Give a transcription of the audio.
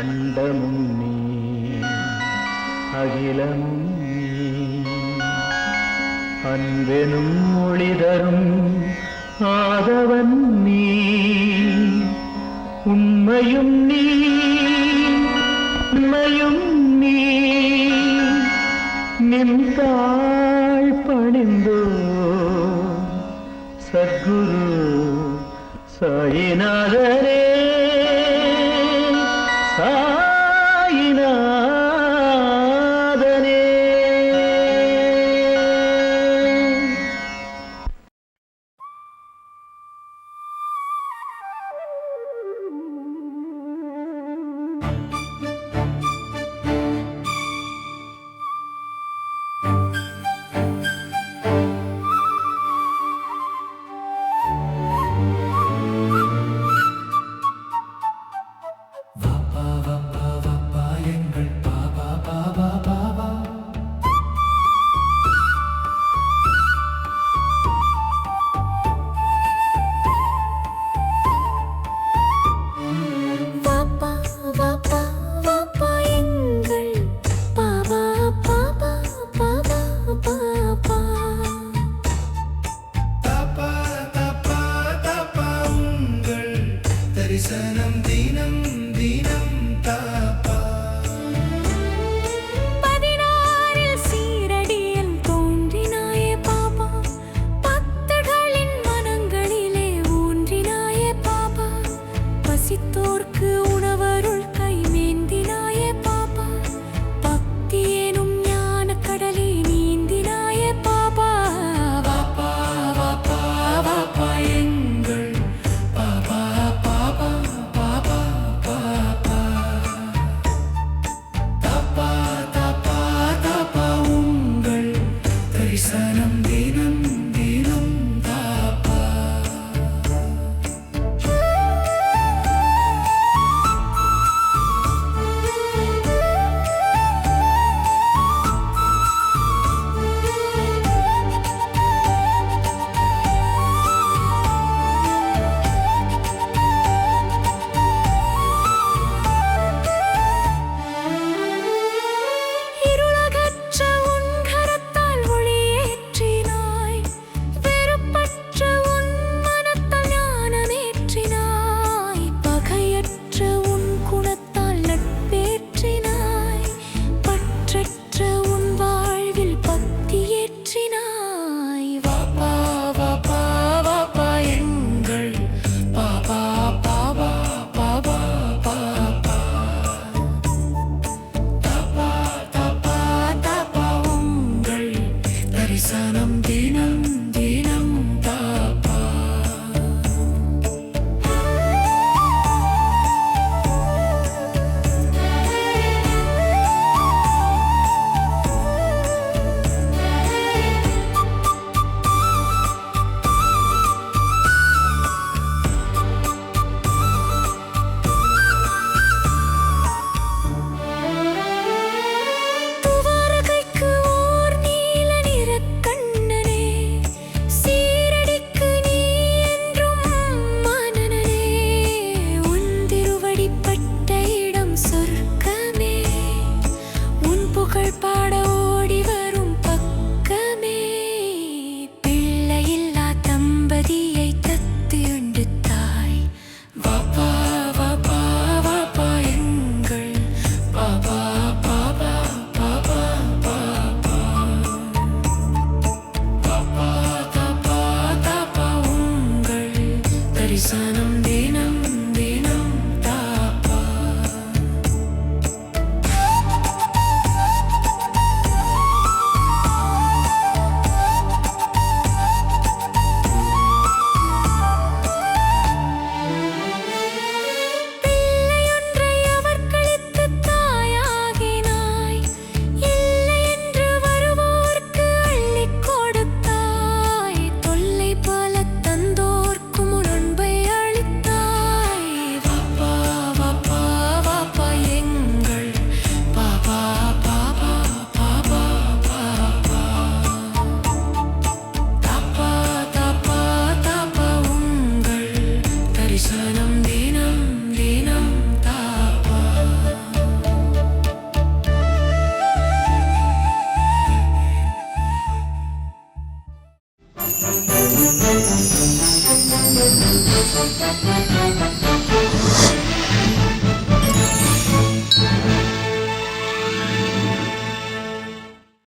அண்டமும் நீ அகிலமும் அன்பெனும் மொழி ஆதவன் நீ உண்மையும் நீ உண்மையும் நீ. நின்றாள் பணிந்தோ சத்குரு சாயிநாதரே.